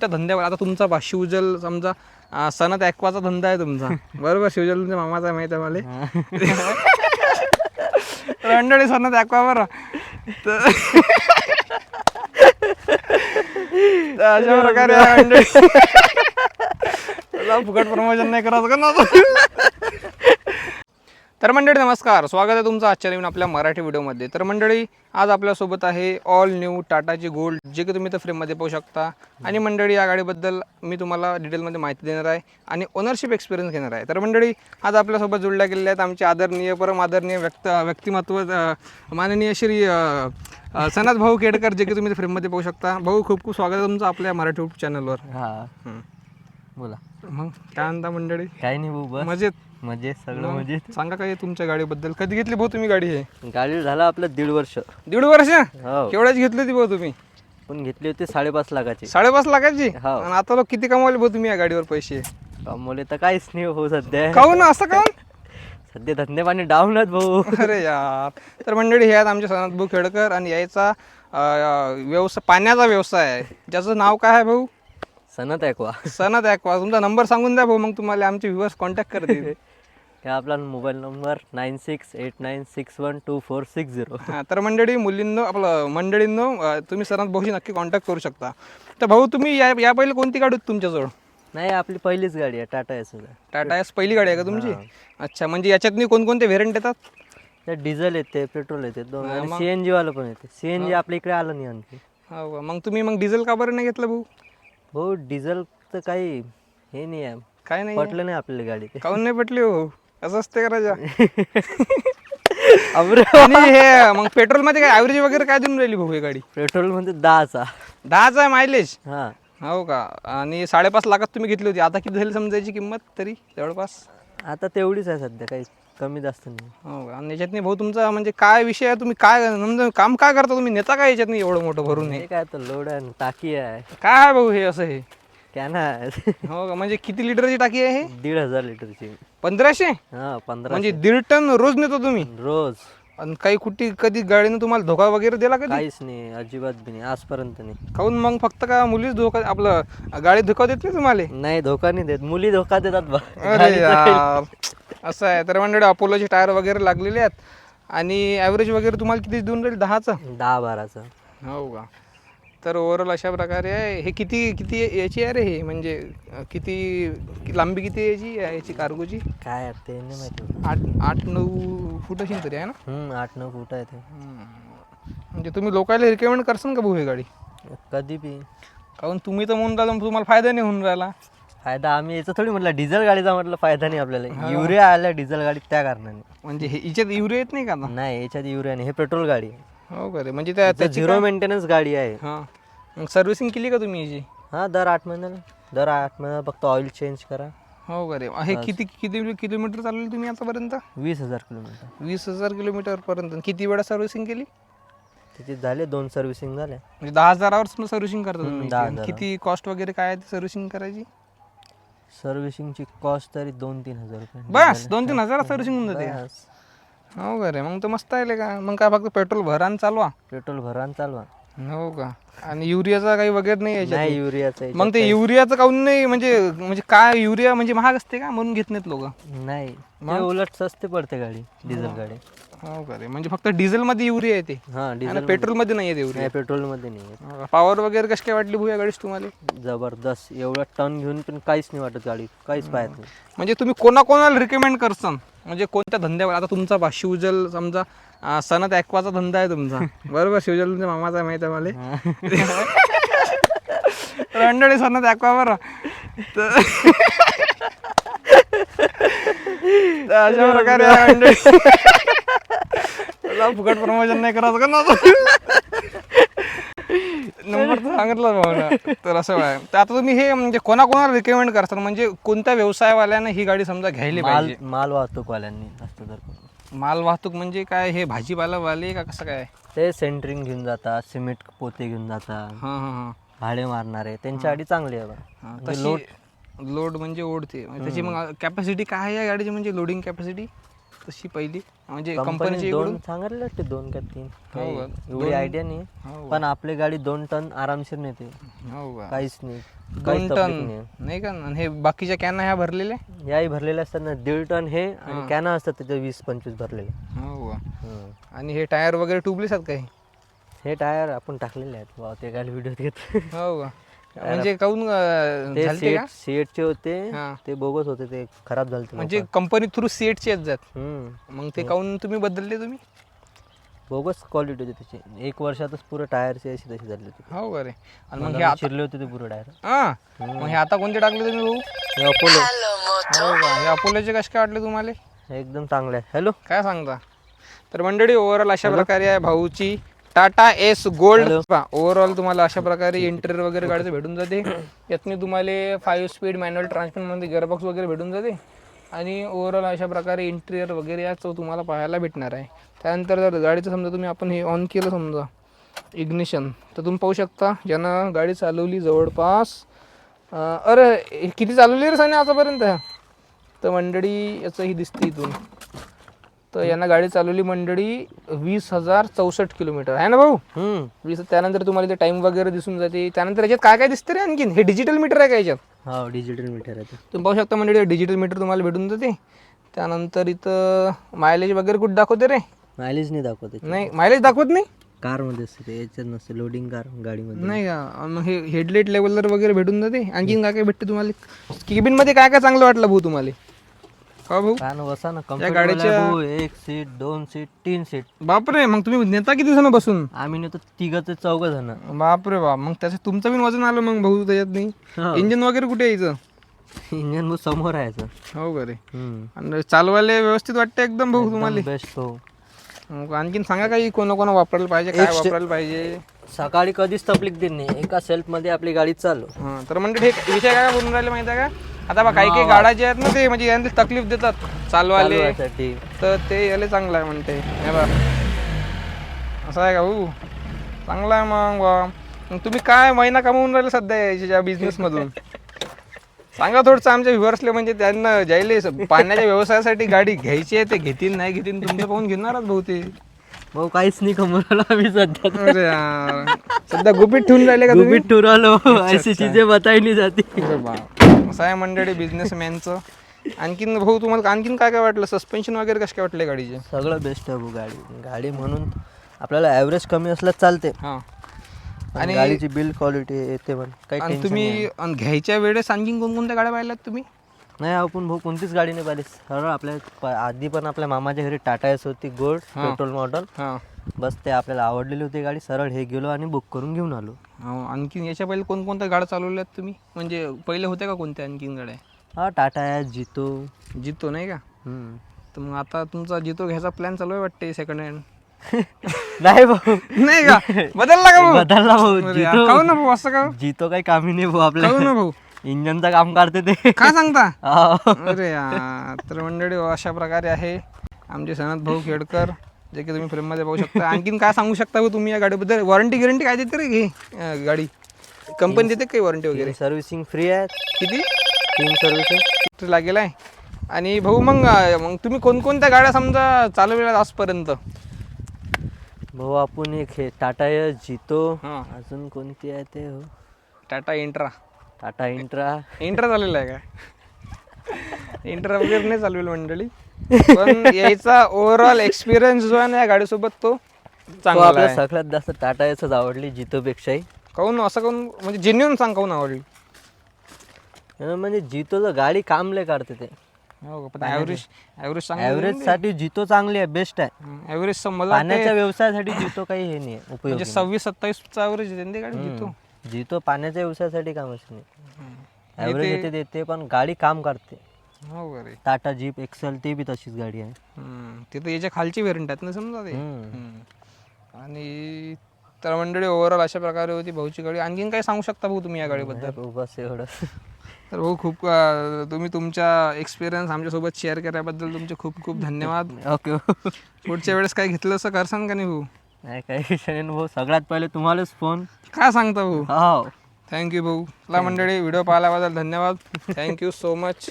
त्या धंद्यावर. आता तुमचा बा शिवजल समजा सनत ॲक्वाचा धंदा आहे तुमचा. बरोबर शिवजल तुमच्या मामाचा आहे माहिती आहे मला. मंडळी सनत ॲक्वा बरं. तर अशा प्रकारे फुकट प्रमोशन नाही करायचं का ना? तर मंडळी नमस्कार. स्वागत आहे तुमचं आजच्या नवीन आपल्या मराठी व्हिडिओमध्ये. तर मंडळी आज आपल्यासोबत आहे ऑल न्यू टाटाची गोल्ड जे की तुम्ही तर फ्रेममध्ये पाहू शकता. आणि मंडळी या गाडीबद्दल मी तुम्हाला डिटेलमध्ये माहिती देणार आहे आणि ओनरशिप एक्सपिरियन्स घेणार आहे. तर मंडळी आज आपल्यासोबत जुळल्या गेलेल्या आहेत आमचे आदरणीय परम आदरणीय व्यक्त व्यक्तिमत्व माननीय श्री सनत भाऊ केडकर जे की तुम्ही फ्रेममध्ये पाहू शकता. भाऊ खूप खूप स्वागत आहे तुमचं आपल्या मराठी चॅनलवर हा. बोला. मग काय म्हणता मंडळी? काही नाही भाऊ मजेत. मजेत सगळं मजेत सांगा काय तुमच्या गाडीबद्दल? कधी घेतली भाऊ तुम्ही गाडी हे? गाडी झाला आपलं दीड वर्ष. दीड वर्ष? हो. केवढ्याची घेतली होती भाऊ तुम्ही? पण घेतली होती साडेपाच लाखाची. साडेपाच लाखाची? हो. आणि आता लोक किती कमावले भाऊ तुम्ही या गाडीवर पैसे? कमवले तर काहीच नाही भाऊ सध्या. काहून असं काहून? सध्या धंदे पाणी डाऊन आहेत भाऊ. अरे यार. तर मंडळी हे आहेत आमचे सनत भाऊ खेडकर आणि याचा अं, व्यवसाय पाण्याचा व्यवसाय आहे. ज्याचं नाव काय आहे भाऊ? सनत का सनत ॲक्वा. तुमचा नंबर सांगून द्या भाऊ मग तुम्हाला आमचे व्ह्युअर्स कॉन्टॅक्ट करतील. हे आपला mobile number nine six eight nine six one two four six zero. हा, तर मंडळी मुलींनो आपलं मंडळींनो अं, तुम्ही सनत भाऊशी नक्की कॉन्टॅक्ट करू शकता. तर भाऊ तुम्ही या या पहिले कोणती गाडी होती तुमच्याजवळ? नाही आपली पहिलीच गाडी आहे टाटा सुद्धा टाटा एस पहिली गाडी आहे का तुमची? अच्छा म्हणजे याच्यातनी कोणकोणते व्हेरियंट येतात? त्यात डिझेल येते पेट्रोल येते दोन आणि सी एन जीवालं पण येते. सी एन जी आपल्या इकडे आलं नाही आणखी. हो का मग तुम्ही मग डिझेल का बरं नाही घेतलं भाऊ? भाऊ डिझेल तर काही हे नाही आहे. काय नाही पटलं नाही आपल्याला गाडी. ते काऊन नाही पटली हो? असं असते का राजा? आणि हे मग पेट्रोलमध्ये काय ऍव्हरेज वगैरे काय देऊन राहिली भाऊ ही गाडी? पेट्रोल म्हणजे दहाचा. दहाचा आहे मायलेज हा. हो का? आणि साडेपाच लाखात तुम्ही घेतली होती. आता किती झाली समजायची किंमत तरी? जवळपास? आता तेवढीच आहे सध्या काही कमी जास्त नाही. हो का? आणि याच्यातनी भाऊ तुमचा म्हणजे काय विषय आहे? तुम्ही काय म्हणजे काम काय करता तुम्ही? नेता काय याच्यात नाही एवढं मोठं भरून हे? हे काय तर लोड आहे न, टाकी आहे. काय आहे भाऊ हे असं हे? कॅन आहे हो का? म्हणजे किती लिटरची टाकी आहे हे? दीड हजार लिटरची. पंधराशे? हा पंधरा म्हणजे दीड टन रोज नेतो तुम्ही? रोज. आणि काही कुठे कधी गाडीनं तुम्हाला धोका वगैरे दिला कधी? काहीच नाही अजिबात बी नाही आजपर्यंत नाही. काहून मग फक्त का मुलीच धोका आपलं गाडी धोका देत नाही तुम्हाला? नाही धोका नाही देत. मुली धोका देतात बा. अरे यार असं आहे. तर मंडळी अपोलोचे टायर वगैरे लागलेले आहेत. आणि ॲव्हरेज वगैरे तुम्हाला किती देऊन राहील दहाचं? दहा बाराचा. हो का? तर ओव्हरऑल अशा प्रकारे आहे. हे किती किती याची आहे रे हे? म्हणजे किती कि- लांबी किती आहे याची? याची कार्गोची काय आहे ते नाही माहिती. आठ आठ नऊ फूट असेल तरी आहे ना? हम्म आठ नऊ फूट आहे ते. म्हणजे तुम्ही लोकांना रिकमेंड करसान का भाऊ ही गाडी? कधी बी. काहून तुम्ही तर म्हणून राहिला तुम्हाला फायदा नाही होऊन राहिला. फायदा आम्ही याचा थोडी म्हटलं डिझेल गाडीचा म्हटलं फायदा नाही आपल्याला. युरिया आल्या डिझेल गाडीत त्या कारणाने. म्हणजे हे हिच्यात युरिया येत नाही का आता? नाही याच्यात युरिया नाही हे पेट्रोल गाडी आहे. हो का रे? म्हणजे त्या झिरो मेंटेनन्स गाडी आहे. हां. मग सर्व्हिसिंग केली का तुम्ही याची? हा दर आठ महिन्याला. दर आठ महिन्याला फक्त ऑइल चेंज करा. हो का रे? हे किती किती किलोमीटर चालवली तुम्ही आतापर्यंत? वीस हजार किलोमीटर. वीस हजार किलोमीटर पर्यंत. किती वेळा सर्व्हिसिंग केली? त्याचे झाले? दोन सर्व्हिसिंग झाल्या म्हणजे दहा हजारावर सर्व्हिसिंग करता तुम्ही. दहा आणि. किती कॉस्ट वगैरे काय आहे सर्व्हिसिंग करायची? सर्व्हिसिंगची कॉस्ट तरी दोन तीन हजार रुपये. बस दोन तीन हजार सर्व्हिसिंग होऊन जाते. बस. हो का रे? मग तर मस्त आहे का? मग काय फक्त पेट्रोल भरा आणि चालवा. पेट्रोल भरा आणि चालवा. हो का? आणि युरियाचा काही वगैरे नाही याच्यात? नाही युरियाचं मग ते युरियाचं काऊन नाही म्हणजे म्हणजे काय युरिया म्हणजे महाग असते का? म्हणून घेत नाहीत लोक. नाही ते उलट स्वस्त पडते गाडी डिझेल गाडी. हो का रे? म्हणजे फक्त डिझेल मध्ये युरिया येते. हा डिझेल पेट्रोलमध्ये नाही येते युरिया. नाही पेट्रोलमध्ये नाही पॉवर वगैरे कशी काय वाटली भूया गाडीच तुम्हाला? जबरदस्त. एवढा टन घेऊन पण काहीच नाही वाटत गाडी काहीच पाहत नाही. म्हणजे तुम्ही कोणाकोणाला रिकमेंड करसान? म्हणजे कोणत्या धंद्यावर? आता तुमचा बा शिवजल समजा सनत ॲक्वाचा धंदा आहे तुमचा. बरोबर? शिवजल तुमच्या मामाचा आहे माहिती आहे मला. मंडळी सनत ॲक्वा बरं. तर अशा प्रकारे फुकट प्रमोशन नाही करायचं का ना? सांगितलं तर असं आहे तर आता तुम्ही हे म्हणजे कोणाकोणाला रिकमेंड करतात? म्हणजे कोणत्या व्यवसायवाल्याने ही गाडी समजा घ्यायली माल पाहिजे? माल वाहतूकवाल्यांनी जास्त तर माल वाहतूक म्हणजे काय? हे भाजीपालावाले का कसं काय? ते सेंटरिंग घेऊन जातात सिमेंट पोते घेऊन जातात. हां हां हां. भाडे मारणारे. त्यांच्या गाडी चांगली आहे बा. म्हणजे तशी लोड म्हणजे ओढते. म्हणजे त्याची मग कॅपॅसिटी काय आहे या गाडीची? म्हणजे लोडिंग कॅपॅसिटी तशी पहिली. म्हणजे कंपनी कंपनीची दोन सांगितलं वाटते दोन का तीन. काही का? एवढी दोन- आयडिया नाही हो पण आपली गाडी दोन टन आरामशीर नेते हो का काहीच नाही. दोन काहीच टन. नाही नाही का? आणि हे बाकीच्या कॅन ह्या भरलेल्या? याही भरलेले असतात ना. दीड टन हे आणि कॅना असतात त्याचे वीस पंचवीस भरलेले हो का हम्म. आणि हे टायर वगैरे ट्यूबलेस आहेत काही हे? टायर आपण टाकलेले आहेत. वा ते गाडी व्हिडिओ घेत हो का म्हणजे काहून अं, ते झालते का? सीट सीटचे होते हा. ते बोगस होते ते खराब झाले म्हणजे कंपनी थ्रू सीएटची आहेत जात. मग ते काहून तुम्ही बदलले तुम्ही? बोगस क्वालिटी होती त्याची. एक वर्षातच पुरं टायरची अशी तशी झाली होती. हो का रे आणि मग हे आता चिरले होते ते पुरं टायर. हा. मग हे आता कोणते टाकले तुम्ही भाऊ? हे अपोलो. हो का? हे अपोलोचे कसे काय वाटले तुम्हाला? हे एकदम चांगलं आहे. हॅलो काय सांगता? तर मंडळी ओव्हरऑल अशा प्रकारे आहे भाऊची टाटा एस गोल्ड. ओव्हरऑल तुम्हाला अशा प्रकारे इंटेरियर वगैरे गाडीचं भेटून जाते. यातनी तुम्हाला फाईव्ह स्पीड मॅन्युअल ट्रान्समिशनमध्ये गेअरबॉक्स वगैरे भेटून जाते. आणि ओव्हरऑल अशा प्रकारे इंटेरियर वगैरे याचं तुम्हाला पाहायला भेटणार आहे. त्यानंतर जर गाडीचं समजा तुम्ही आपण हे ऑन केलं समजा इग्निशन तर तुम्ही पाहू शकता ज्यानं गाडी चालवली जवळपास अरे किती चालवली रे साने आतापर्यंत? तर मंडळी याचं ही दिसते इथून. तर यांना गाडी चालवली मंडळी वीस हजार चौसष्ट किलोमीटर. आहे ना भाऊ? हम्म. वीस त्यानंतर तुम्हाला ते टाइम वगैरे दिसून जाते. त्यानंतर याच्यात काय काय दिसतं रे आणखीन? हे डिजिटल मीटर आहे का याच्यात? हा डिजिटल मीटर आहे ते. तुम्ही पाहू शकता मंडळी डिजिटल मीटर तुम्हाला भेटून जाते. त्यानंतर इथं मायलेज वगैरे कुठं दाखवते रे? मायलेज नाही दाखवत नाही मायलेज दाखवत नाही? कारमध्ये असते ते याच्यात नसते लोडिंग कार गाडीमध्ये. नाही का? मग हे हेडलाईट लेवलर वगैरे भेटून जाते. आणखीन काय काय भेटते तुम्हाला? केबिनमध्ये काय काय चांगलं वाटलं भाऊ तुम्हाला? का भाऊ? कारण बसा ना गाडीच्या- कम्फर्टेबल एक सीट दोन सीट तीन सीट बापरे मग तुम्ही नेता किती जण बसून? आम्ही नेतो तिघ ते चौघ जण. बापरे बाप मग त्याचं तुमचं पण वजन आलं मग भाऊ त्याच्यात हो. नाही इंजिन वगैरे कुठे यायचं इंजन समोर यायचं हो का रे? हम्म. आणि चालवायला व्यवस्थित वाटतं एकदम भाऊ तुम्हाला? बेस्ट हो. मग आणखीन सांगा काही कोणा कोणा वापरायला पाहिजे काय वापरायला पाहिजे? सकाळी कधीच तकलीफ देत नाही. एका सेल्फमध्ये आपली गाडी चालू. हा, तर म्हणजे हे विषय काय बोलून राहिले माहिती आहे का? आता बा काही काही गाड्या जे आहेत ना ते म्हणजे यांना तकलीफ देतात. चालवाले. चालवायसाठी तर ते याला चांगलं आहे म्हणते. हे असं आहे का? भाऊ चांगलं आहे मग बा मग तुम्ही काय महिना कमवून राहिले सध्या याच्या बिझनेस मधून? सांगा थोडंसं आमच्या व्ह्युअर्सले म्हणजे त्यांना जायले स- पाण्याच्या व्यवसायासाठी गाडी घ्यायची आहे ते घेतील नाही घेतील तुमचं पाहून घेणारच भाऊ ते भाऊ काहीच नाही कमवला आम्ही सध्या. अरे यार. सध्या गुपित ठेवून राहिले का तुम्ही? गुपित टुरालो ऐसी चीजें बताई नहीं जाती. अरे. आहे मंडळी बिझनेसमॅनचं आणखीन भाऊ तुम्हाला आणखीन काय काय वाटलं? सस्पेन्शन वगैरे कसं काय वाटले गाडीचे? सगळं बेस्ट आहे भाऊ गाडी. गाडी म्हणून आपल्याला ॲव्हरेज कमी असलं चालते. हां. आणि गाडीची बिल्ड क्वालिटी येते पण. काही आणि tension तुम्ही घ्यायच्या वेळेस आणखीन कोणकोणत्या गाड्या पाहिल्यात तुम्ही? नाही आपण भाऊ कोणतीच गाडी नाही पाहिली. सरळ आपल्या प- आधी पण आपल्या मामाच्या घरी टाटा एस होती गोल्ड पेट्रोल मॉडल. हां. बस ते आपल्याला आवडलेली होती गाडी सरळ हे गेलो आणि बुक करून घेऊन आलो. हो, आणखीन याच्या पहिले कोणकोणत्या गाड्या चालवल्यात तुम्ही? म्हणजे पहिले होत्या का कोणत्या आणखीन गाड्या? हा टाटा आहे जितो. जितो नाही का? हम्म. तर मग आता तुमचा जितो घ्यायचा प्लॅन चालू आहे वाटते सेकंड हँड नाही भाऊ. नाही का? बदलला का भाऊ? बदलला भाऊ अरे जितो. काहून ना भाऊ असं का? जितो काही कामी नाही भाऊ आपल्या. काहून ना भाऊ. इंजनचं काम काढते ते. काय सांगता? हा. अरे यार तर मंडळी अशा प्रकारे आहे. आमचे सनत भाऊ खेडकर जे की तुम्ही फ्रेममध्ये पाहू शकता. आणखीन काय सांगू शकता भाऊ तुम्ही या गाडीबद्दल? वॉरंटी गॅरंटी काय देते रे ही? अं, गाडी. कंपनी देते काही वॉरंटी वगैरे? सर्व्हिसिंग फ्री आहे. किती? तीन सर्व्हिसिंग किती लागेल आहे आणि भाऊ मग अं, मग तुम्ही कोणकोणत्या गाड्या समजा चालवलेल्या आजपर्यंत? भाऊ आपण एक हे टाटा एस जितो. हां. अजून कोणती आहे ते हो? Tata Intra. Tata Intra. Intra चाललेला आहे का इंट्रा वगैरे नाही चालवेल मंडळी. पण याचा ओव्हरऑल एक्सपिरियन्स जो आहे ना या गाडीसोबत तो तो चांगला आहे. सगळ्यात जास्त टाटा एसच आवडली जितोपेक्षाही. काहून असं काहून म्हणजे जेन्युन सांग काहून आवडली? अं, म्हणजे जितोचं गाडी काम लय काढते ते. हो का पण ॲव्हरेज ॲव्हरेज सांग ॲव्हरेजसाठी जितो चांगली आहे बेस्ट आहे. ॲव्हरेज मला पाण्याच्या व्यवसायासाठी जितो काही हे नाही आहे, उपयोग म्हणजे सव्वीस सत्तावीसचा ॲव्हरेज ना गाडी जितो. जितो पाण्याच्या व्यवसायासाठी कामच नाही. आणि ॲव्हरेज ते- देते पण गाडी काम करते. हो का रे टाटा जीप एक्सेल ते बी तशीच गाडी आहे. हम्म. ते तर याच्या खालची व्हेरियंट आहेत ना समजा ते. हम्म. हम्म. आणि तर मंडळी ओव्हरऑल अशा प्रकारे होती भाऊची गाडी. आणखीन काय सांगू शकता भाऊ तुम्ही या गाडीबद्दल? बस एवढं. तर भाऊ खूप अं, तुम्ही तुमचा एक्सपिरियन्स आमच्यासोबत शेअर केल्याबद्दल तुमचे खूप खूप धन्यवाद. ओके. पुढच्या वेळेस काय घेतलं असं करसान का नाही भाऊ? नाही काही विषय नाही भाऊ. सगळ्यात पहिले तुम्हालाच फोन काय सांगता भाऊ? हो. थँक्यू भाऊ. ला मंडळी व्हिडिओ पाहिल्याबद्दल धन्यवाद. Thank you so much